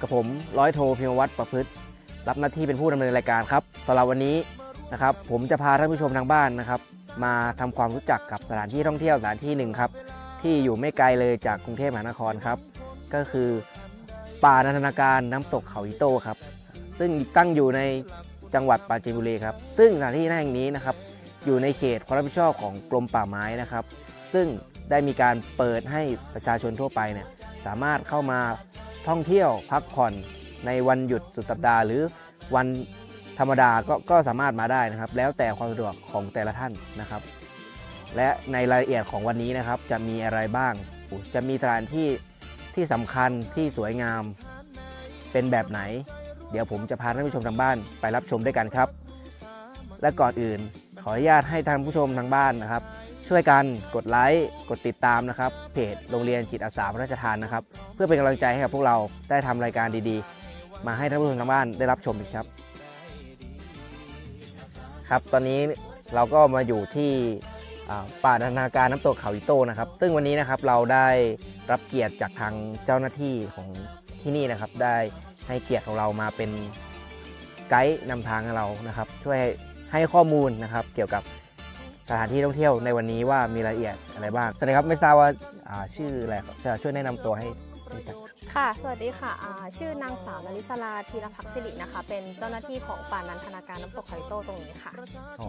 กับผมร้อยโทพิมวัตรประพฤติ รับหน้าที่เป็นผู้ดำเนินรายการครับสำหรับวันนี้นะครับ ผมจะพาท่านผู้ชมทางบ้านนะครับ มาทำความรู้จักกับสถานที่ท่องเที่ยวสถานที่หนึ่งครับ ที่อยู่ไม่ไกลเลยจากกรุงเทพมหานครครับ ก็คือป่านันทนาการน้ำตกเขาอิโต้ครับ ซึ่งตั้งอยู่ในจังหวัดปราจีนบุรีครับ ซึ่งสถานที่แห่งนี้นะครับ อยู่ในเขตความรับผิดชอบของกรมป่าไม้นะครับ ซึ่งได้มีการเปิดให้ประชาชนทั่วไปเนี่ยสามารถเข้ามา ท่องเที่ยวพักผ่อนในวันหยุดสุดสัปดาห์ หรือวันธรรมดาก็ก็สามารถมาได้นะครับ แล้วแต่ความสะดวกของแต่ละท่านนะครับ และในรายละเอียดของวันนี้นะครับ จะมีอะไรบ้าง จะมีสถานที่ที่สำคัญที่สวยงามเป็นแบบไหน เดี๋ยวผมจะพาท่านผู้ชมทางบ้านไปรับชมด้วยกันครับ และก่อนอื่นขออนุญาตให้ท่านผู้ชมทางบ้านนะครับ ช่วยกันกดไลค์กดติดตามนะครับ เพจโรงเรียนจิตอาสาพระราชทานนะครับ เพื่อเป็นกำลังใจให้กับพวกเราได้ทำรายการดีๆ มาให้ท่านผู้ชมทางบ้านได้รับชมอีกครับ ครับตอนนี้เราก็มาอยู่ที่ป่านันทนาการน้ำตกเขาอิโต้นะครับ ซึ่งวันนี้นะครับเราได้รับเกียรติจากทางเจ้าหน้าที่ของที่นี่นะครับ ได้ให้เกียรติของเรามาเป็นไกด์นำทางให้เรานะครับ ช่วยให้ข้อมูลนะครับ เกี่ยวกับ สถานที่ท่องเที่ยวในวันนี้ว่ามีรายละเอียดอะไรบ้างสวัสดีครับไม่ทราบว่าอ่าชื่ออะไรครับจะช่วยแนะนำตัวให้รู้จักค่ะ สวัสดีค่ะอ่าชื่อนางสาวนริศราธีรพักดิ์สิรินะคะ เป็นเจ้าหน้าที่ของป่านันทนาการน้ำตกไคโต้ตรงนี้ค่ะ อ๋อ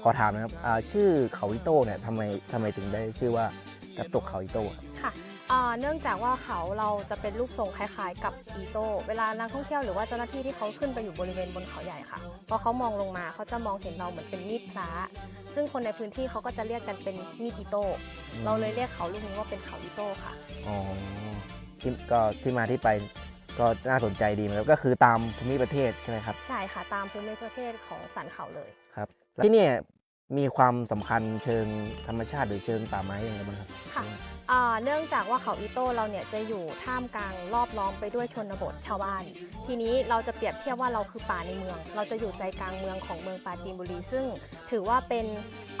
ขอถามนะครับอ่าชื่อเขาอิโต้เนี่ยทำไมทำไมถึงได้ชื่อว่าน้ำตกเขาอิโต้ครับค่ะอ่าเนื่องจากว่าเขาเราจะเป็นรูปทรงคล้ายๆ กับอีโต้เวลานักท่องเที่ยวหรือว่าเจ้าหน้าที่ที่เขาขึ้นไปอยู่บริเวณบนเขาใหญ่ค่ะพอเขามองลงมาเขาจะมองเห็นเราเหมือนเป็นมีดพระ ซึ่งคนในพื้นที่เขาก็จะเรียกกันเป็นมีดอีโต้เราเลยเรียกเขาลูกนี้ว่าเป็นเขาอีโต้ค่ะ อ๋อที่ก็ที่มาที่ไปก็น่าสนใจดีเหมือนกันก็คือตามภูมิประเทศใช่ไหมครับ ใช่ค่ะตามภูมิประเทศของสันเขาเลยครับแล้วที่เนี่ยมีความสำคัญเชิงธรรมชาติหรือเชิงป่าไม้ยังไงบ้างครับค่ะอ่า เนื่องจากว่าเขาอีโต้เราเนี่ยจะอยู่ท่ามกลางรอบล้อมไปด้วยชนบทชาวบ้าน ทีนี้เราจะเปรียบเทียบว่าเราคือป่าในเมือง เราจะอยู่ใจกลางเมืองของเมืองปราจีนบุรี ซึ่งถือว่าเป็น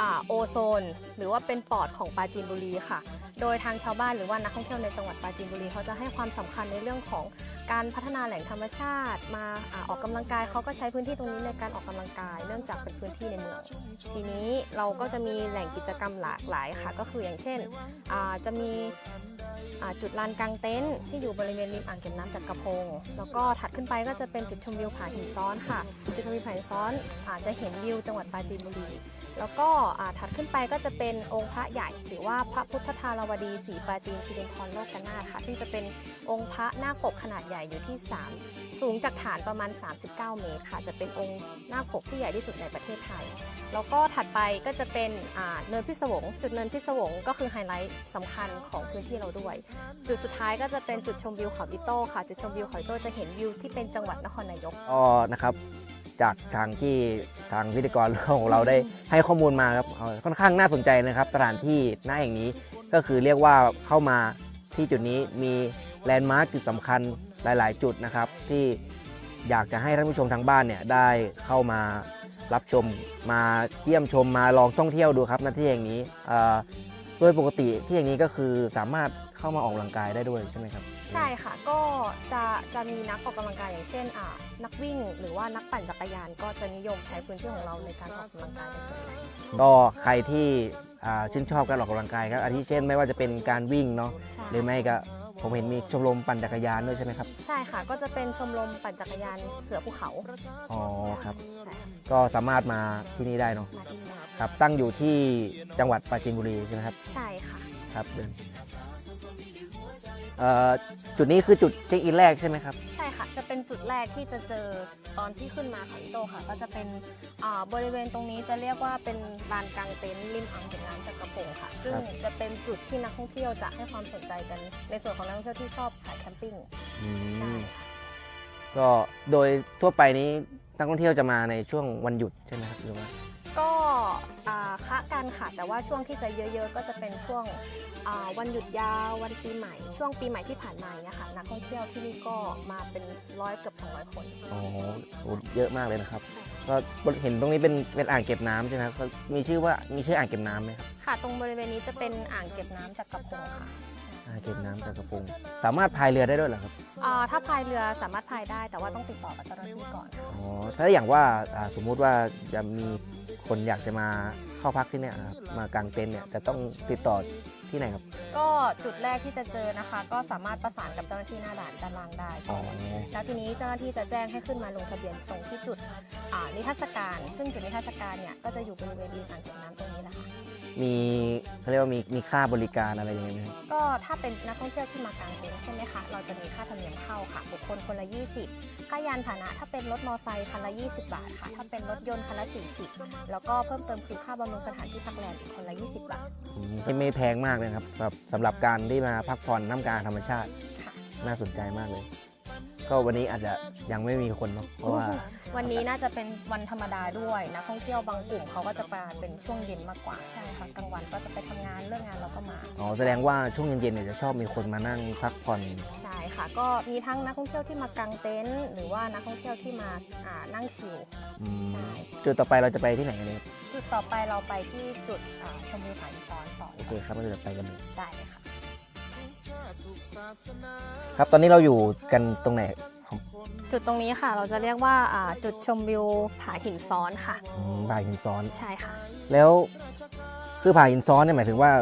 อโอโซน หรือว่าเป็นปอดของปราจีนบุรีค่ะ โดยทางชาวบ้านหรือว่านักท่องเที่ยวในจังหวัดปราจีนบุรีเขาจะให้ความสำคัญในเรื่องของการพัฒนาแหล่งธรรมชาติ มาอออกกำลังกายเขาก็ใช้พื้นที่ตรงนี้ในการออกกำลังกาย เนื่องจากเป็นพื้นที่ในเมือง ทีนี้เราก็จะมีแหล่งกิจกรรมหลากหลายค่ะ ก็คืออย่างเช่นจะมีจุดลานกลางเต็นท์ที่อยู่บริเวณริมอ่างเก็บน้ำจักระพง แล้วก็ถัดขึ้นไปก็จะเป็นจุดชมวิวผาหินซ้อนค่ะ จุดชมวิวผาหินซ้อนอาจจะเห็นวิวจังหวัดปราจีนบุรี แล้วก็ถัดขึ้นไปก็จะเป็นองค์พระใหญ่หรือว่าพระพุทธทารวดีศรีปราจีนสิรินทรโลกนาถค่ะซึ่งจะเป็นองค์พระหน้าปกขนาดใหญ่อยู่ที่ 3 สูงจากฐานประมาณ 39 เมตรค่ะ จะเป็นองค์หน้าปกที่ใหญ่ที่สุดในประเทศไทย แล้วก็ถัดไปก็จะเป็นเนินพิศวง จุดเนินพิศวงก็คือไฮไลท์สำคัญของพื้นที่เราด้วย จุดสุดท้ายก็จะเป็นจุดชมวิวเขาอิโต้ค่ะ จุดชมวิวเขาอิโต้จะเห็นวิวที่เป็นจังหวัดนครนายกก็นะครับ จากทางที่ทางพิธีกรของเราได้ให้ข้อมูลมาครับเอ่อค่อนข้างน่าสนใจนะครับ สถานที่หน้าแห่งนี้ก็คือเรียกว่าเข้ามาที่จุดนี้มีแลนด์มาร์คจุดสำคัญหลาย ๆ จุดนะครับ ที่อยากจะให้ท่านผู้ชมทางบ้านเนี่ยได้เข้ามารับชมมาเยี่ยมชมมาลองท่องเที่ยวดูครับณที่แห่งนี้เอ่อ โดยปกติที่อย่างนี้ก็คือสามารถเข้ามาออกกำลังกายได้ด้วยใช่ไหมครับ ใช่ค่ะ ก็จะจะมีนักออกกำลังกายอย่างเช่นอ่านักวิ่ง หรือว่านักปั่นจักรยาน ก็จะนิยมใช้พื้นที่ของเราในการออกกำลังกายเป็นส่วนใหญ่ก็ใครที่อ่าชื่นชอบการออกกำลังกายครับอาทิเช่นไม่ว่าจะเป็นการวิ่งเนาะใช่หรือไม่ก็ ผมเห็นมีชมรมปั่นจักรยานด้วยใช่ไหมครับ ใช่ค่ะ ก็จะเป็นชมรมปั่นจักรยานเสือภูเขาอ๋อครับ ใช่ก็สามารถมาที่นี่ได้เนาะมาที่นี่ได้ครับ ตั้งอยู่ที่จังหวัดปราจีนบุรีใช่ไหมครับ ใช่ค่ะ ครับเดินเอ่อ จุดนี้คือจุดเช็คอินแรกใช่ไหมครับ ใช่ค่ะ จะเป็นจุดแรกที่จะเจอตอนที่ขึ้นมาเขาอิโต้ค่ะ ก็จะเป็นอ่าบริเวณตรงนี้จะเรียกว่าเป็นลานกลางเต็นท์ริมอ่างเก็บน้ำจักระพงค่ะ ซึ่งครับจะเป็นจุดที่นักท่องเที่ยวจะให้ความสนใจกัน ในส่วนของนักท่องเที่ยวที่ชอบสายแคมปิ้งอืใช่มค่ะก็โดยทั่วไปนี้นักท่องเที่ยวจะมาในช่วงวันหยุดใช่ไหมครับหรือว่า ก็อ่าคะกันค่ะ แต่ว่าช่วงที่จะเยอะ ๆ ก็จะเป็นช่วงอ่าวันหยุดยาววันปีใหม่ ช่วงปีใหม่ที่ผ่านมาเนี่ยค่ะนักท่องเที่ยวที่นี่ก็มาเป็นร้อยเกือบ200 คนอ๋อโหเยอะมากเลยนะครับ ก็เห็นตรงนี้เป็นเป็นอ่างเก็บน้ำใช่ไหมครับก็มีชื่อว่ามีชื่ออ่างเก็บน้ำไหมครับค่ะ ตรงบริเวณนี้จะเป็นอ่างเก็บน้ำจากกระพงค่ะ อ่างเก็บน้ำจากกระพงสามารถพายเรือได้ด้วยเหรอครับอ่าถ้าพายเรือสามารถพายได้ แต่ว่าต้องติดต่อกับเจ้าหน้าที่ก่อนค่ะอ๋อถ้าอย่างว่าอ่าสมมุติว่าจะมีคนอยากจะมาเข้าพักที่เนี่ยครับมากางเต็นท์เนี่ยจะต้องติดต่อที่ไหนครับก็จุดแรกที่จะเจอนะคะ ก็สามารถประสานกับเจ้าหน้าที่หน้าด่านด้านล่างได้ อ๋อแล้วทีนี้เจ้าหน้าที่จะแจ้งให้ขึ้นมาลงทะเบียนตรงที่จุดอ่านิทรรศการ ซึ่งจุดนิทรรศการเนี่ยก็จะอยู่บริเวณริมอ่างเก็บน้ำตรงนี้แหละค่ะ มีเขาเรียกว่ามีมีค่าบริการอะไรยังไงไหมครับก็ถ้าเป็นนักท่องเที่ยวที่มากางเต็นท์ใช่ไหมคะ เราจะมีค่าธรรมเนียมเข้าค่ะ บุคคลคนละ 20 ค่ายานพาหนะ ถ้าเป็นรถมอไซค์คันละ 20 บาทค่ะ ถ้าเป็นรถยนต์คันละ 40 แล้วก็เพิ่มเติมคือค่าบำรุงสถานที่พักแรมอีกคนละ 20 บาท อืมไม่ไม่แพงมากเลยนะครับแบบสำหรับการที่มาพักผ่อนน้ำกลางธรรมชาติ ค่ะ น่าสนใจมากเลย ก็วันนี้อาจจะยังไม่มีคนเนาะเพราะว่าวันนี้น่าจะเป็นวันธรรมดาด้วยนักท่องเที่ยวบางกลุ่มเขาก็จะมาเป็นช่วงเย็นมากกว่าใช่ค่ะกลางวันก็จะไปทำงานเลิกงานเราก็มา อ๋อแสดงว่าช่วงเย็นๆเนี่ยจะชอบมีคนมานั่งพักผ่อน ใช่ค่ะ ก็มีทั้งนักท่องเที่ยวที่มากางเต็นท์หรือว่านักท่องเที่ยวที่มาอ่านั่งชิลอืมใช่จุดต่อไปเราจะไปที่ไหนกันเนี่ยครับจุดต่อไปเราไปที่จุดอ่าชมวิวผาหินซ้อนต่อโอเคครับเราจะไปกันเลยได้เลยค่ะ ครับตอนนี้เราอยู่กันตรงไหนของจุดตรงนี้ค่ะ เราจะเรียกว่าอ่าจุดชมวิวผาหินซ้อนค่ะ อืมผาหินซ้อน ใช่ค่ะ แล้วคือผาหินซ้อนเนี่ยหมายถึงว่า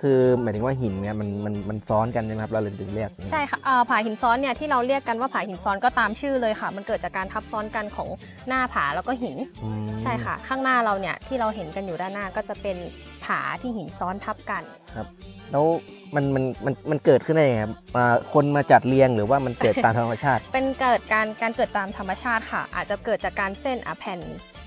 คือหมายถึงว่าหินเนี่ยมันมันมันซ้อนกันใช่ไหมครับเราเลยถึงเรียกอย่างนี้ใช่ค่ะอ่าผาหินซ้อนเนี่ยที่เราเรียกกันว่าผาหินซ้อนก็ตามชื่อเลยค่ะ มันเกิดจากการทับซ้อนกันของหน้าผาแล้วก็หิน อืมใช่ค่ะ ข้างหน้าเราเนี่ยที่เราเห็นกันอยู่ด้านหน้าก็จะเป็นผาที่หินซ้อนทับกัน แล้วมันมันมันมันเกิดขึ้นได้ยังไงครับมาคนมาจัดเรียงหรือว่ามันเกิดตามธรรมชาติ เป็นเกิดการการเกิดตามธรรมชาติค่ะ อาจจะเกิดจากการเส้นอะแผ่น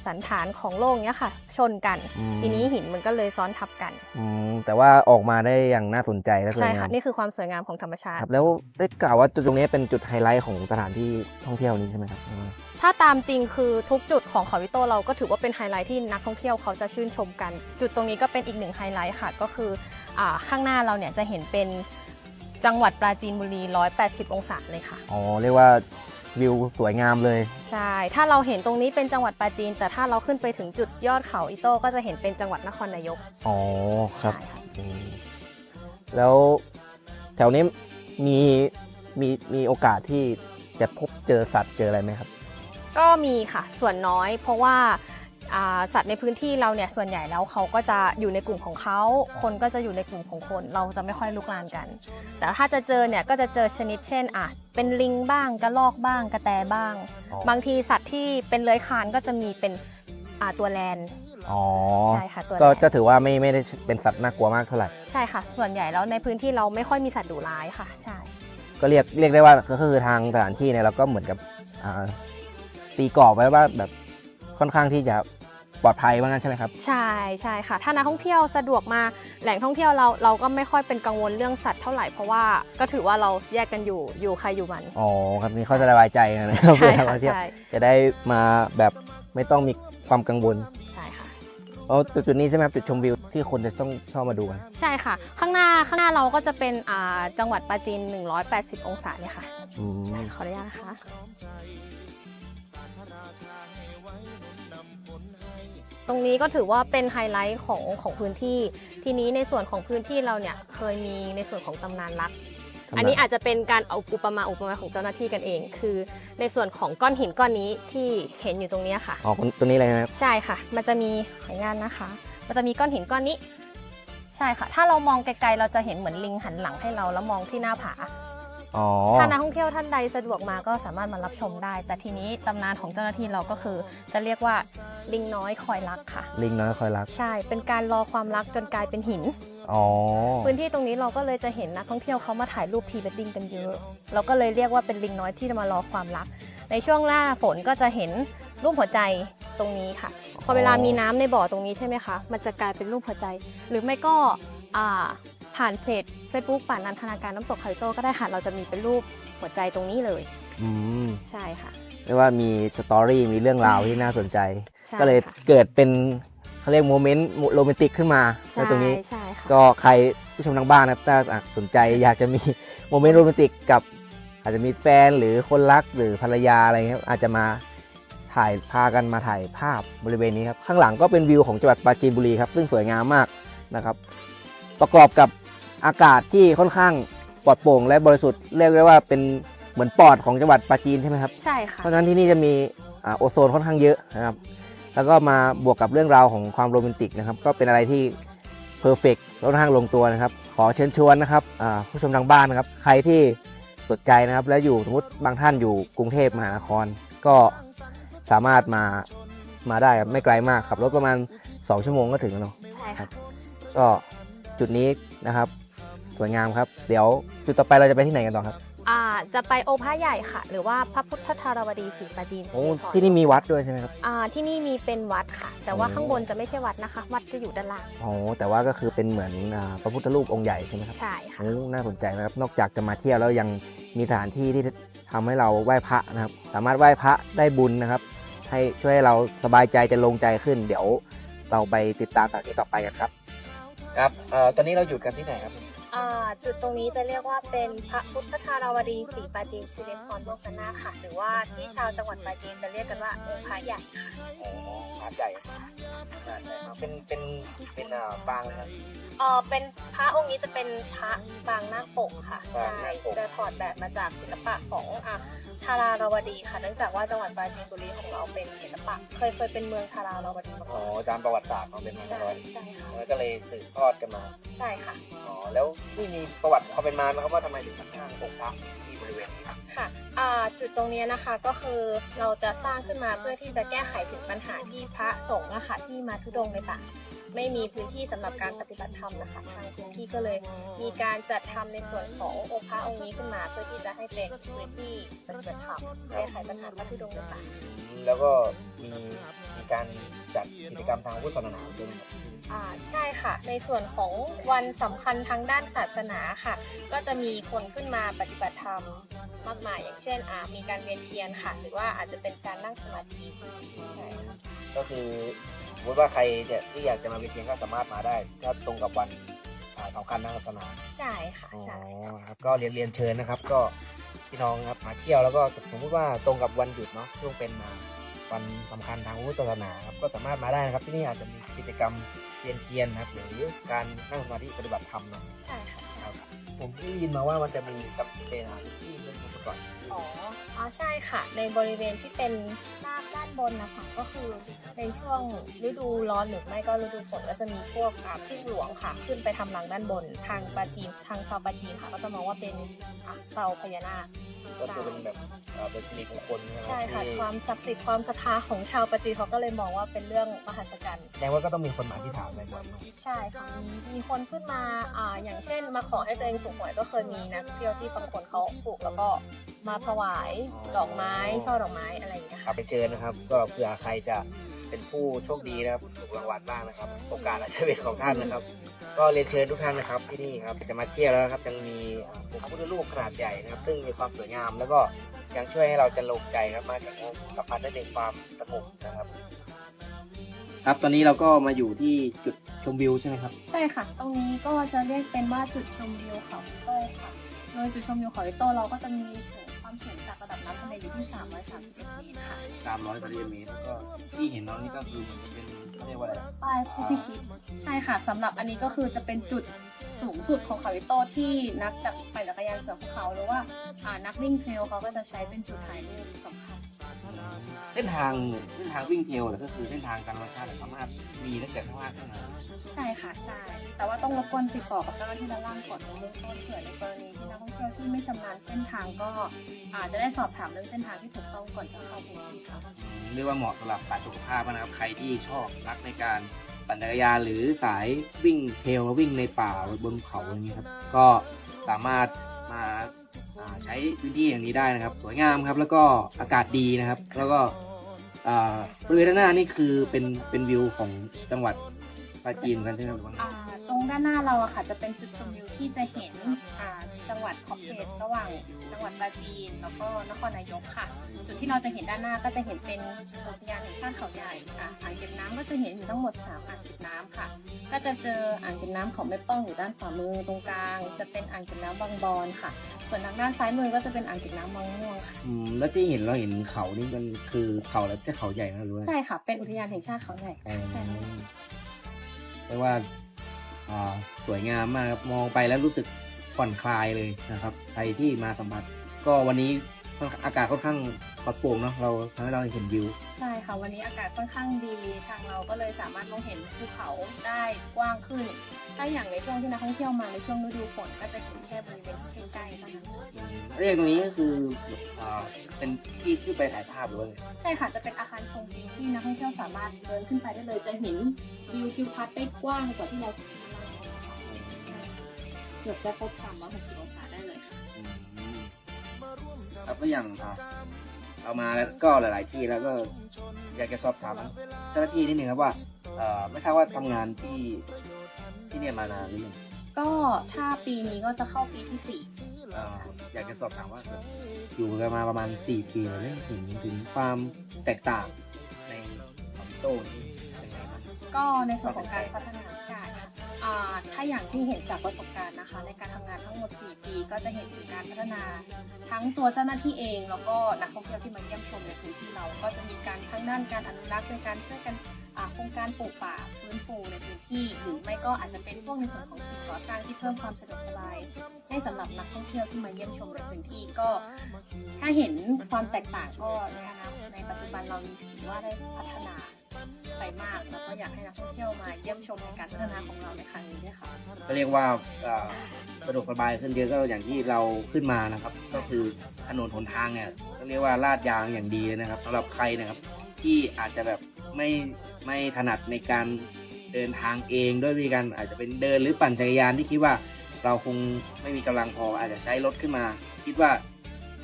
สันฐานของโลกเนี้ยค่ะ ชนกัน อืม ทีนี้หินมันก็เลยซ้อนทับกัน อืมแต่ว่าออกมาได้อย่างน่าสนใจและสวใช่ยงาค่ะ มนี่คือความสวยงามของธรรมชาคติรับแล้วได้กล่าวว่าจุดตรงนี้เป็นจุดไฮไลท์ของสถานที่ท่องเที่ยวนี้ใช่ไหมครับ ถ้าตามจริงคือทุกจุดของเขาวิโตเราก็ถือว่าเป็นไฮไลท์ที่นักท่องเที่ยวเขาจะชื่นชมกัน จุดตรงนี้ก็เป็นอีกหนึ่งไฮไลท์ค่ะ ก็คืออ่า ข้างหน้าเราเนี่ยจะเห็นเป็นจังหวัดปราจีนบุรี 180 องศาเลยค่ะ อ๋อ เรียกว่าวิวสวยงามเลย ใช่ ถ้าเราเห็นตรงนี้เป็นจังหวัดปราจีน แต่ถ้าเราขึ้นไปถึงจุดยอดเขาอิโต้ก็จะเห็นเป็นจังหวัดนครนายก อ๋อ ครับใช่ค่ะอืมแล้วแถวนี้มีมีมีโอกาสที่จะพบเจอสัตว์เจออะไรไหมครับ ก็มีค่ะ ส่วนน้อยเพราะว่าอ่า สัตว์ในพื้นที่เราเนี่ยส่วนใหญ่แล้วเขาก็จะอยู่ในกลุ่มของเขา คนก็จะอยู่ในกลุ่มของคน เราจะไม่ค่อยลุกลานกัน แต่ถ้าจะเจอเนี่ยก็จะเจอชนิดเช่นอะเป็นลิงบ้างกระรอกบ้าง กระแตบ้างอ๋อบางทีสัตว์ที่เป็นเลื้อยคลานก็จะมีเป็นอ่าตัวแลนอ๋อใช่ค่ะตัวแลก็นก็ถือว่าไม่ไม่ได้เป็นสัตว์น่ากลัวมากเท่าไหร่ใช่ค่ะ ส่วนใหญ่แล้วในพื้นที่เราไม่ค่อยมีสัตว์ดุร้ายค่ะใช่ก็เรียกเรียกได้ว่าก็คือทางสถานที่เนี่ยเราก็เหมือนกับอ่าตีกรอบไว้ว่าแบบค่อนข้างที่จะ ปลอดภัยว่างั้นใช่ไหมครับ ใช่ใช่ค่ะ ถ้านักท่องเที่ยวสะดวกมาแหล่งท่องเที่ยวเราเราก็ไม่ค่อยเป็นกังวลเรื่องสัตว์เท่าไหร่เพราะว่าก็ถือว่าเราแยกกันอยู่อยู่ใครอยู่มัน อ๋อครับนี่เขาจะสบายใจนะครับใช่เวลาค่ะมาเที่ยวใช่จะได้มาแบบไม่ต้องมีความกังวลใช่ค่ะอ๋อจุดนี้ใช่ไหมครับจุดชมวิวที่คนจะต้องชอบมาดูกันใช่ค่ะ ข้างหน้าข้างหน้าเราก็จะเป็นอ่าจังหวัดปราจีน 180 องศาเนี่ยค่ะอืมขออนุญาตนะคะต รงนี้ก็ถือว่าเป็นไฮไลท์ของของพื้นที่ ทีนี้ในส่วนของพื้นที่เราเนี่ยเคยมีในส่วนของตำนานรักอันนี้อาจจะเป็นการเอาอุปมาอุปไมยของเจ้าหน้าที่กันเอง คือในส่วนของก้อนหินก้อนนี้ที่เห็นอยู่ตรงเนี้ยค่ะ อ๋อตัวนี้เลยไหมครับ ใช่ค่ะ มันจะมีขออนุญาตนะคะ มันจะมีก้อนหินก้อนนี้ ใช่ค่ะ ถ้าเรามองไกลๆ เราจะเห็นเหมือนลิงหันหลังให้เราแล้วมองที่หน้าผา อ๋อ ถ้านักท่องเที่ยวท่านใดสะดวกมาก็สามารถมารับชมได้ แต่ทีนี้ตำนานของเจ้าหน้าที่เราก็คือ จะเรียกว่าลิงน้อยคอยรักค่ะ ลิงน้อยคอยรัก ใช่ เป็นการรอความรักจนกลายเป็นหิน อ๋อ พื้นที่ตรงนี้เราก็เลยจะเห็นนักท่องเที่ยวเขามาถ่ายรูปพรีเวดดิ้งกันเยอะ เราก็เลยเรียกว่าเป็นลิงน้อยที่จะมารอความรัก ในช่วงหน้าฝนก็จะเห็นรูปหัวใจตรงนี้ค่ะ พอเวลามีน้ำในบ่อตรงนี้ใช่ไหมคะ มันจะกลายเป็นรูปหัวใจ หรือไม่ก็อ่า ผ่านเพจ Facebook ป่านันทนาการน้ำตกไคโต้ก็ได้ค่ะ เราจะมีเป็นรูปหัวใจตรงนี้เลย อืมใช่ค่ะเรียกว่ามีสตอรี่มีเรื่องราวที่น่าสนใจ ใช่ก็เลยค่ะ เกิดเป็นเขาเรียกโมเมนต์โรแมนติกขึ้นมาใช่ในตรงนี้ ใช่ค่ะ ก็ใครผู้ชมทางบ้านนะครับถ้าสนใจอยากจะมี โมเมนต์โรแมนติกกับ อาจจะมีแฟนหรือคนรักหรือภรรยาอะไรเงี้ยอาจจะมาถ่ายพากันมาถ่ายภาพบริเวณนี้ครับ ข้างหลังก็เป็นวิวของจังหวัดปราจีนบุรีครับ ซึ่งสวยงามมากนะครับ ประกอบกับ อากาศที่ค่อนข้างปลอดโปร่งและบริสุทธิ์เรียกได้ว่าเป็นเหมือนปอดของจังหวัดปราจีนใช่ไหมครับใช่ค่ะเพราะฉะนั้นที่นี่จะมีอ่าโอโซนค่อนข้างเยอะนะครับ แล้วก็มาบวกกับเรื่องราวของความโรแมนติกนะครับ ก็เป็นอะไรที่เพอร์เฟกค่อนข้างลงตัวนะครับ ขอเชิญชวนนะครับอ่าผู้ชมทางบ้านนะครับ ใครที่สนใจนะครับ และอยู่สมมติบางท่านอยู่กรุงเทพมหานคร ก็สามารถมามาได้ครับไม่ไกลมากขับรถประมาณ 2 ชั่วโมงก็ถึงแล้วเนาะใช่ค่ะก็จุดนี้นะครับส วยงามครับ เดี๋ยวจุดต่อไปเราจะไปที่ไหนกันต่อครับ อ่าจะไปองค์พระใหญ่ค่ะ หรือว่าพระพุทธธารวดีศรีปราจีนโอ้สิริพรที่นี่มีวัดด้วยใช่ไหมครับ อ่าที่นี่มีเป็นวัดค่ะ แต่ว่าโอ้ข้างบนจะไม่ใช่วัดนะคะ วัดจะอยู่ด้านล่างโอ้แต่ว่าก็คือเป็นเหมือนอาพระพุทธรูปองค์ใหญ่ใช่ไหมครับใช่ค่ะโอ้น่าสนใจนะครับ นอกจากจะมาเที่ยวแล้วยังมีสถานที่ที่ทำให้เราไหว้พระนะครับ สามารถไหว้พระได้บุญนะครับ ให้ช่วยให้เราสบายใจจะลงใจขึ้น เดี๋ยวเราไปติดตามสถานที่ต่อไปกันครับ ครับเอ่อตอนนี้เราหยุดกันที่ไหนครับ อ่าจุดตรงนี้จะเรียกว่าเป็นพระพุทธธารวดีศรีปราจีนสิริพรโลกนาถค่ะ หรือว่าที่ชาวจังหวัดปราจีนจะเรียกกันว่าองค์พระใหญ่ค่ะอ๋อหาดใหญ่หาดใหญ่ครับเป็นเป็นเป็นอ่าปางนะครับ เออเป็นพระองค์นี้จะเป็นพระบางนาคปกค่ะบางใช่นาคปก จะถอดแบบมาจากศิลปะของอะทาราราวดีค่ะเนื่องจากว่าจังหวัดปราจีนบุรีของเราเป็นศิลปะเคยเคยเป็นเมืองทาราราวดีมาอ๋ก่ออนตามประวัติศาสตร์เขาเป็นมาใช่ก่อนใช่ค่ะแล้วก็เลยสืบทอดกันมา ใช่ค่ะ อ๋อแล้วที่มีประวัติเขาเป็นมาไหมครับว่าทำไมถึงสร้างองค์พระที่บริเวณนี้ครับค่ะอ่าจุดตรงนี้นะคะก็คือเราจะสร้างขึ้นมาเพื่อที่จะแก้ไขถึงปัญหาที่พระสงฆ์นะคะที่มาทุดงค์ในป่า ไม่มีพื้นที่สำหรับการปฏิบัติธรรมนะคะทางพื้นที่ก็เลยมีการจัดทำในส่วนขององค์พระองค์นี้ขึ้นมา เพื่อที่จะให้เป็นพื้นที่ปฏิบัติธรรมแก้ไขปัญหาพระทุดงค์ในป่าแล้วก็มีมีการจัดกิจกรรมทางพุทธศาสนาด้วยนะครับอ่าใช่ค่ะ ในส่วนของวันสำคัญทางด้านศาสนาค่ะ ก็จะมีคนขึ้นมาปฏิบัติธรรมมากมายอย่างเช่นอ่ามีการเวียนเทียนค่ะ หรือว่าอาจจะเป็นการนั่งสมาธิใช่ค่ะก็คือ สมมติว่าใครเนี่ยที่อยากจะมาเวียนเทียนก็สามารถมาได้ถ้าตรงกับวันอ่าสำคัญทางศาสนาใช่ค่ะอ๋อใช่ครับก็เรียนเรียนเชิญนะครับ ก็พี่น้องครับมาเที่ยวแล้วก็สมมติว่าตรงกับวันหยุดเนาะช่วงเป็นอ่าวันสำคัญทางพุทธศาสนาครับก็สามารถมาได้นะครับที่นี่อาจจะมีกิจกรรมเรียนเทียนนะครับหรือการนั่งสมาธิปฏิบัติธรรมเนาะ ใช่ค่ะครับผมได้ยินมาว่ามันจะมีกับเป็นอาหารที่เรื่องเมื่อก่อนอ๋ออ๋อใช่ค่ะ ในบริเวณที่เป็นด้านด้าน บนนะคะก็คือในช่วงฤดูร้อนหรือไม่ก็ฤดูฝนก็จะมีพวกอ่าพึ่งหลวงค่ะ ขึ้นไปทำรังด้านบน ทางปาจีนทางชาวปาจีนค่ะ ก็จะมองว่าเป็นเสาพญานาค ก็จะเป็นแบบเอ่อเป็นสิริมงคลนะครัใช่ค่ะที่ความศักดิ์สิทธิ์ความศรัทธาของชาวปาจีนเขาก็เลยมองว่าเป็นเรื่องมหัศจรรย์ แสดงว่าก็ต้องมีคนมาที่ถามบ่อยๆเนอะใช่ค่ะมีมีคนขึ้นมาอ่าอย่างเช่น มาขอให้ตัวเองถูกหวยก็เคยมีนักท่องเที่ยวที่บางคนเขาถูกแล้วก็มาถวายดอกไม้ช่อดอกไม้อะไรอย่างเงี้ยครัค่ะบไปเชิญนะครับ ก็เผื่อใครจะ เป็นผู้โชคดีนะครับถูกรางวัลบ้างนะครับ โอกาสอาจจะเป็นของท่านนะครับ ก็เรียนเชิญทุกท่านนะครับ ที่นี่ครับจะมาเที่ยวแล้วนะครับยังมีอ่าพระพุทธรูปขนาดใหญ่นะครับ ซึ่งมีความสวยงาม แล้วก็ยังช่วยให้เราจะลงใจครับมาจากสัมผัสได้ถึงความสงบนะครับ ครับตอนนี้เราก็มาอยู่ที่จุดชมวิวใช่ไหมครับใช่ค่ะ ตรงนี้ก็จะเรียกเป็นว่าจุดชมวิวเขาอิโต้ค่ะ โดยจุดชมวิวเขาอิโต้เราก็จะมีถึง ความสูงจากระดับน้ำทะเลอยู่ที่ 331เมตรค่ะ300เมตรแล้วก็ที่เห็นน้องนี่ก็คือมันเป็นเขาเรียกว่าอะไรป้ายผู้พิชิตใช่ค่ะสำหรับอันนี้ก็คือจะเป็นจุดสูงสุดของเขาอิโต้ที่นักจากปั่นจักรยานเสือภูเขาหรือว่าอ่านักวิ่งเทรลเขาก็จะใช้เป็นจุดถ่ายรูปสำคัญ เส้นทางเส้นทางวิ่งเทรลเนี่ยก็คือเส้นทางการธรรมชาติสามารถมีตั้งแต่ข้างล่างขึ้นมา ใช่ค่ะใช่แต่ว่าต้องรบกวนติดต่อกับเจ้าหน้าที่ด้านล่างก่อนในเบื้องต้นเผื่อในกร ชำนาญเส้นทางก็อาจจะได้สอบถามเรื่องเส้นทางที่ถูกต้องก่อนจะเข้าพื้นที่ค่ะเรียกว่าเหมาะสำหรับสายสุขภาพนะครับ ใครที่ชอบรักในการปั่นจักรยานหรือสายวิ่งเทรลวิ่งในป่าบนเขาอย่างนี้ครับ ก็สามารถมาาใช้พื้นที่อย่างนี้ได้นะครับ สวยงามครับ แล้วก็อากาศดีนะครับ แล้วก็บริเวณด้านหน้านี่คือเป็นเป็นวิวของจังหวัด ปลาจีนกันใช่ไหมหรือว่าอ่าตรงด้านหน้าเราอะค่ะ จะเป็นจุดชมวิวที่จะเห็นอ่าจังหวัดขอบเขตระหว่างจังหวัดปราจีนแล้วก็นครนายกค่ะ จุดที่เราจะเห็นด้านหน้าก็จะเห็นเป็นอุทยานแห่งชาติเขาใหญ่ค่ะอ่างเก็บน้ำก็จะเห็นอยู่ทั้งหมดสามอ่างเก็บน้ำค่ะ ก็จะเจออ่างเก็บน้ำของแม่ป้องอยู่ด้านขวามือตรงกลาง จะเป็นอ่างเก็บน้ำบางบอนค่ะ ส่วนทางด้านซ้ายมือก็จะเป็นอ่างเก็บน้ำบางม่วงค่ะ อืมแล้วที่เห็นเราเห็นเขานี่มันคือเขาแล้วจะเขาใหญ่นะหรือว่าใช่ค่ะ เป็นอุทยานแห่งชาติเขาใหญ่อ๋อใช่ค่ะเรียกว่าสวยงามมากครับมองไปแล้วรู้สึกผ่อนคลายเลยนะครับใครที่มาสัมผัส ก็วันนี้อากาศค่อนข้างปลอดโปร่งเนาะเราทำให้เราเห็นวิวใช่ ค่ะ วันนี้อากาศค่อนข้างดี ทางเราก็เลยสามารถมองเห็นภูเขาได้กว้างขึ้น ถ้าอย่างในช่วงที่นักท่องเที่ยวมาในช่วงฤดูฝนก็จะเห็นแค่บริเวณที่ใกล้ๆเท่านั้นเรียกตรงนี้ก็คืออ่าเป็นที่ที่ไปถ่ายภาพหรือว่าไงใช่ค่ะ จะเป็นอาคารชมวิวที่นักท่องเที่ยวสามารถเดินขึ้นไปได้เลย จะเห็นวิวทิวทัศน์ได้กว้างกว่าที่เราเห็นข้างล่างเกือบจะครบ360องศาได้เลยค่ะ อืมครับก็อย่างอ่า เรามาแล้วก็หลาย ๆ ที่แล้วก็อยากจะสอบถามเจ้าหน้าที่นิดนึงครับว่าเอ่อไม่ทราบว่าทำงานที่ที่เนี่ยมานานหรือยังก็ถ้าปีนี้ก็จะเข้าปีที่สี่เอ่ออยากจะสอบถามว่าอยู่กันมาประมาณสี่ปีแล้วเนี่ยถึงถึงความแตกต่างในคอมพิวเตอร์นี่เป็นไงบ้างก็ในส่วนของการพัฒนาใช่ค่ะ อ่าถ้าอย่างที่เห็นจากประสบการณ์นะคะ ในการทำงานทั้งหมด 4 ปี ก็จะเห็นถึงการพัฒนา ทั้งตัวเจ้าหน้าที่เอง แล้วก็นักท่องเที่ยวที่มาเยี่ยมชมในพื้นที่เรา ก็จะมีการทั้งด้านการอนุรักษ์โดยการช่วยกันอ่าโครงการปลูกป่าฟื้นฟูในพื้นที่ หรือไม่ก็อาจจะเป็นพวกในส่วนของสิ่งก่อสร้างที่เพิ่มความสะดวกสบาย ให้สำหรับนักท่องเที่ยวที่มาเยี่ยมชมในพื้นที่ก็ ถ้าเห็นความแตกต่างก็ในอนาคตในปัจจุบันเราถือว่าได้พัฒนา ไปมากแล้วก็อยากให้นักท่องเที่ยวมาเยี่ยมชมในการพัฒนาของเราในครั้งนี้ด้วยค่ะก็เรียกว่าเอ่อสะดวกสบายขึ้นเยอะก็อย่างที่เราขึ้นมานะครับ ก็คือถนนหนทางเนี่ยต้องเรียกว่าลาดยางอย่างดีเลยนะครับสำหรับใครนะครับ ที่อาจจะแบบไม่ไม่ถนัดในการเดินทางเองด้วยวิธีการอาจจะเป็นเดินหรือปั่นจักรยานที่คิดว่าเราคงไม่มีกำลังพออาจจะใช้รถขึ้นมา คิดว่า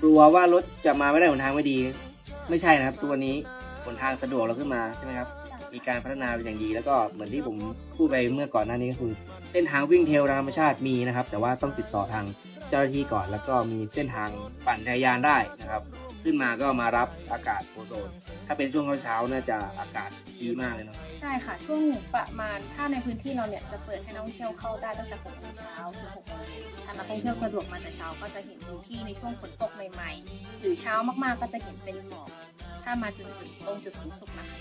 กลัวว่ารถจะมาไม่ได้หนทางไม่ดี ไม่ใช่นะครับ ตัวนี้ นทางสะดวกเราขึ้นมาใช่ไหมครับ มีการพัฒนาเป็นอย่างดีแล้วก็เหมือนที่ผมพูดไปเมื่อก่อนหน้านี้ก็คือ เส้นทางวิ่งเทรลธรรมชาติมีนะครับ แต่ว่าต้องติดต่อทางเจ้าหน้าที่ก่อน แล้วก็มีเส้นทางปั่นจักรยานได้นะครับ ขึ้นมาก็มารับอากาศโอโซน ถ้าเป็นช่วงเช้าๆน่าจะอากาศดีมากเลยเนาะใช่ค่ะ ช่วงประมาณถ้าในพื้นที่เราเนี่ยจะเปิดให้นักท่องเที่ยวเข้าได้ตั้งแต่6โมงเช้าถึง6โมงเย็นถ้านักท่องเที่ยวสะดวกมาแต่เช้าก็จะเห็นพื้นที่ในช่วงฝนตกใหม่ๆ หรือเช้ามากๆก็จะเห็นเป็นหมอกถ้ามาถึงตรงจุดสูงสุดนะคะ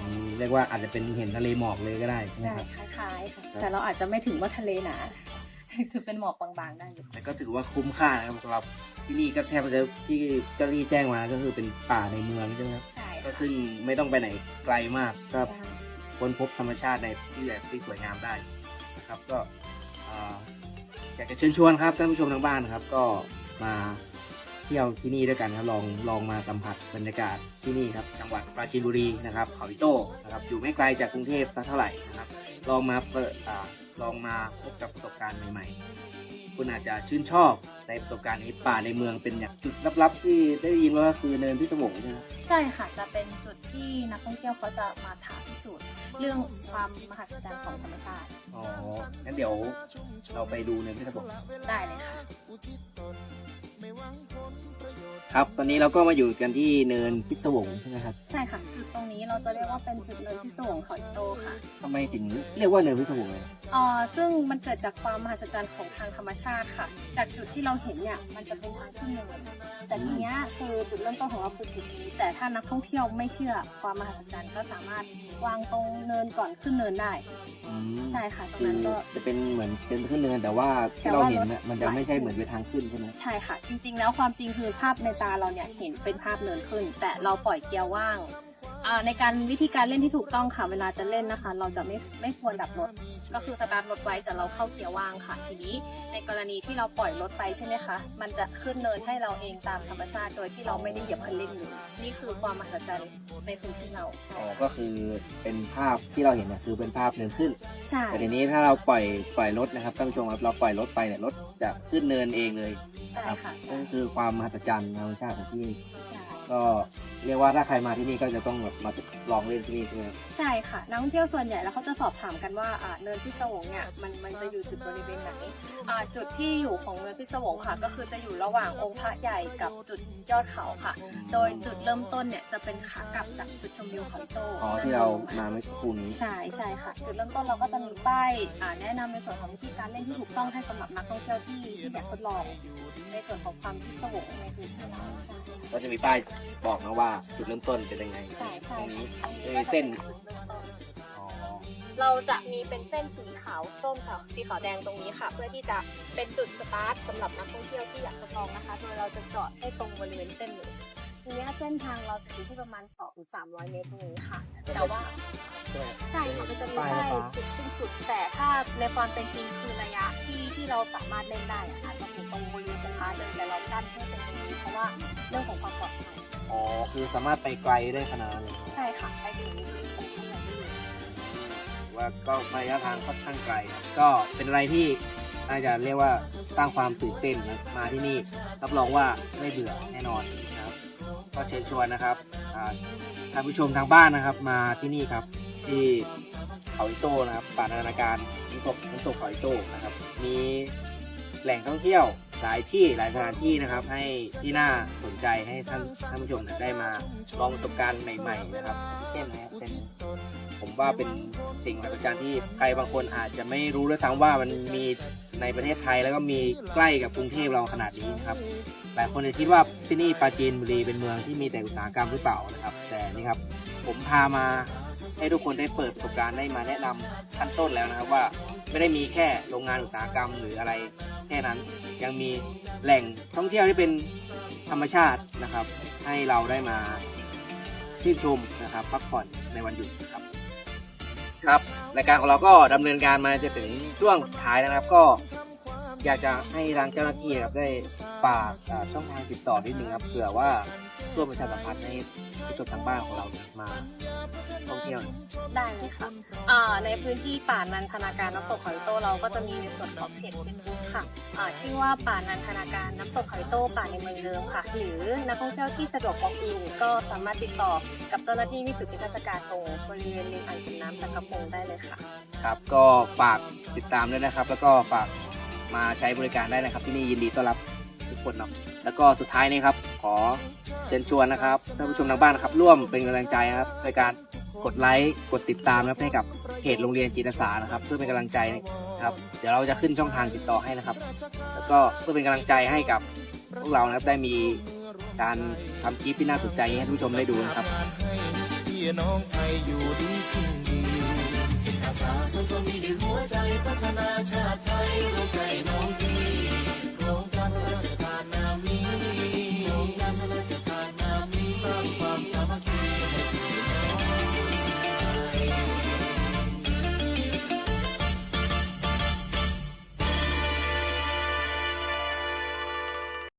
อืมเรียกว่าอาจจะเป็นเห็นทะเลหมอกเลยก็ได้ใช่ไหมใช่ครับ คล้ายๆค่ะ แต่เราอาจจะไม่ถึงว่าทะเลหนา คือเป็นหมอกบางๆได้อยู่แต่ก็ถือว่าคุ้มค่านะครับสำหรับที่นี่ก็แทบจะที่เจ้าหน้าที่แจ้งมาก็คือเป็นป่าในเมืองใช่ไหมครับใช่ก็ค่ะซึ่งไม่ต้องไปไหนไกลมากก็ใช่ค้นพบธรรมชาติในที่แบบที่สวยงามได้นะครับก็อ่าอยากจะเชิญชวนครับท่านผู้ชมทางบ้านนะครับ ก็มาเที่ยวที่นี่ด้วยกันครับลองลองมาสัมผัสบรรยากาศที่นี่ครับจังหวัดปราจีนบุรีนะครับเขาอิโต้นะครับอยู่ไม่ไกลจากกรุงเทพสักเท่าไหร่นะครับลองมาเปิดอ่า ลองมาพบกับประสบการณ์ใหม่ ๆ คุณอาจจะชื่นชอบในประสบการณ์นี้ป่าในเมืองเป็นอย่างจุดลับๆ ที่ได้ยินว่าคือเนินพิศวงใช่ไหมครับใช่ค่ะจะเป็นจุดที่นักท่องเที่ยวเขาจะมาถามพิสูจน์เรื่องความมหัศจรรย์ของธรรมชาติอ๋องั้นเดี๋ยวเราไปดูเนินพิศวงได้เลยค่ะ ครับ ตอนนี้เราก็มาอยู่กันที่เนินพิศวงใช่ไหมครับใช่ค่ะจุดตรงนี้เราจะเรียกว่าเป็นจุดเนินที่สูงเขาอิโตค่ะทำไมถึงเรียกว่าเนินพิศวงเลยเอ่อซึ่งมันเกิดจากความมหัศจรรย์ของทางธรรมชาติค่ะ จากจุดที่เราเห็นเนี่ยมันจะเป็นทางขึ้นเนินแต่ทีเนี้ยคือจุดเริ่มต้นของเราคือจุดนี้แต่ถ้านักท่องเที่ยวไม่เชื่อความมหัศจรรย์ก็สามารถวางตรงเนินก่อนขึ้นเนินได้ อืมใช่ค่ะตรงคือนั้นก็ จะเป็นเหมือนเป็นขึ้นเนินแต่ว่าที่เราเห็นน่ะมันจะไม่ใช่เหมือนเป็นทางขึ้นใช่ไหมใช่ค่ะ จริง ๆ แล้วความจริงคือภาพในตาเราเนี่ยเห็นเป็นภาพเนินขึ้น แต่เราปล่อยเกียร์ว่าง อ่าในการวิธีการเล่นที่ถูกต้องค่ะเวลาจะเล่นนะคะ เราจะไม่ไม่ควรดับรถ ก็คือสตาร์ทรถไว้แต่เราเข้าเกียร์ว่างค่ะ ทีนี้ในกรณีที่เราปล่อยรถไปใช่ไหมคะ มันจะขึ้นเนินให้เราเองตามธรรมชาติ โดยที่เราไม่ได้เหยียบคันเร่งเลยนี่คือความมหัศจรรย์ในพื้นที่เราอ๋อก็คือเป็นภาพที่เราเห็นเนี่ยคือเป็นภาพเนินขึ้น ใช่ แต่ทีนี้ถ้าเราปล่อยปล่อยรถนะครับท่านผู้ชมครับเราปล่อยรถไปเนี่ยรถจะขึ้นเนินเองเลยใช่นะครับค่ะนั่นคือความมหัศจรรย์ธรรมชาติของที่นี่ใช่ก็ เรียกว่าถ้าใครมาที่นี่ก็จะต้องแบบมาลองเล่นที่นี่ใช่ไหมครับใช่ค่ะนักท่องเที่ยวส่วนใหญ่แล้วเขาจะสอบถามกันว่าอ่าเนินพิศวงเนี่ยมันมันจะอยู่จุดบริเวณไหนอ่าจุดที่อยู่ของเนินพิศวงค่ะ ก็คือจะอยู่ระหว่างองค์พระใหญ่กับจุดยอดเขาค่ะ โดยจุดเริ่มต้นเนี่ยจะเป็นขากลับจากจุดชมวิวเขาอิโต้อ๋อที่เรามาเมื่อสักครู่นี้ใช่ใช่ค่ะ จุดเริ่มต้นเราก็จะมีป้ายอ่าแนะนำในส่วนของวิธีการเล่นที่ถูกต้องให้สำหรับนักท่องเที่ยวที่ที่อยากทดลอง ในส่วนของความพิศวงในพื้นที่เรา ก็จะมีป้ายบอกนะว่าจุดเริ่มต้นเป็นยังไงใช่ใช่ตรงนี้อันจะนี้มีก็จะเส้นป็จุดเริ่มต้นอ๋อเราจะมีเป็นเส้นสีขาวส้มกับสีขาวแดงตรงนี้ค่ะ เพื่อที่จะเป็นจุดสตาร์ทสำหรับนักท่องเที่ยวที่อยากทดลองนะคะ โดยเราจะจอดให้ตรงบริเวณเส้นเลยทีนี้เส้นทางเราจะอยู่ที่ประมาณ2ถึง300 เมตรตรงนี้ค่ะ แต่ว่าใช่ไหมใช่ค่ะมันจะมีป้ายป้ายไฟฟ้า จุดสิ้นสุด แต่ถ้าในความเป็นจริงคือระยะที่ที่เราสามารถเล่นได้อะอาจจะอยู่ตรงบริเวณสตาร์ทเลยแต่เรากั้นให้เป็นตรงนี้เพราะว่าเรื่องของความปลอดภัย อ๋อคือสามารถไปไกลได้ขนาดนั้นเลยใช่ค่ะไปถึงตรงข้างในได้เลยว่าก็ระยะทางค่อนข้างไกลครับก็เป็นอะไรที่น่าจะเรียกว่าสร้างความตื่นเต้นนะมาที่นี่รับรองว่าไม่เบื่อแน่นอนนะครับ ก็เชิญชวนนะครับอ่าท่านผู้ชมทางบ้านนะครับ มาที่นี่ครับ ที่เขาอิโต้นะครับป่านานาการน้ำตกน้ำตกเขาอิโต้นะครับ มีแหล่งท่องเที่ยว หลายที่หลายสถานที่นะครับ ให้ที่น่าสนใจให้ท่านท่านผู้ชมได้มาลองประสบการณ์ใหม่ ๆ นะครับเช่นนะครับเป็นผมว่าเป็นสิ่งมหัศจรรย์ที่ใครบางคนอาจจะไม่รู้ด้วยซ้ำว่ามันมีในประเทศไทยแล้วก็มีใกล้กับกรุงเทพเราขนาดนี้นะครับหลายคนจะคิดว่าที่นี่ปราจีนบุรีเป็นเมืองที่มีแต่อุตสาหกรรมหรือเปล่านะครับ แต่นี่ครับผมพามา ให้ทุกคนได้เปิดประสบการณ์ได้มาแนะนำขั้นต้นแล้วนะครับว่าไม่ได้มีแค่โรงงานอุตสาหกรรมหรืออะไรแค่นั้นยังมีแหล่งท่องเที่ยวที่เป็นธรรมชาตินะครับ ให้เราได้มาชื่นชมนะครับพักผ่อนในวันหยุดครับครับรายการของเราก็ดำเนินการมาจะถึงช่วงสุดท้ายนะครับก็อยากจะให้ทางเจ้าหน้าที่ครับได้ฝากช่องทางติดต่อนิดนึงครับเผื่อว่า ร่วมประชาสัมพันธ์ให้ผู้ชมทางบ้านของเราเนี่ยมาท่องเที่ยวเนี่ยได้เลยค่ะอ่าในพื้นที่ป่านันทนาการน้ำตกเขาอิโต้เราก็จะมีในส่วนของเพจเฟซบุ๊กค่ะอ่าชื่อว่าป่านันทนาการน้ำตกเขาอิโต้ป่าในเมืองเดิมค่ะ หรือนักท่องเที่ยวที่สะดวกออกอินก็สามารถติดต่อกับเจ้าหน้าที่ที่จุดนิทรรศการตรงบริเวณริมอ่างเก็บน้ำสังกะพงได้เลยค่ะ ครับ ก็ฝากติดตามด้วยนะครับ แล้วก็ฝากมาใช้บริการได้นะครับ ที่นี่ยินดีต้อนรับทุกคนเนาะ แล้วก็สุดท้ายนี้ครับ ขอเชิญชวนนะครับท่านผู้ชมทางบ้านนะครับ ร่วมเป็นกำลังใจนะครับในการกดไลค์กดติดตามนะครับให้กับเพจโรงเรียนจิตอาสานะครับ เพื่อเป็นกำลังใจนะครับ เดี๋ยวเราจะขึ้นช่องทางติดต่อให้นะครับ แล้วก็เพื่อเป็นกำลังใจให้กับพวกเรานะครับได้มีการทำคลิปที่น่าสนใจให้ท่านผู้ชมได้ดูนะครับพี่น้องไทยอยู่ดีกินดีจิตอาสาทุกคนมีในหัวใจพัฒนาชาติไทยเราใจน้องพี่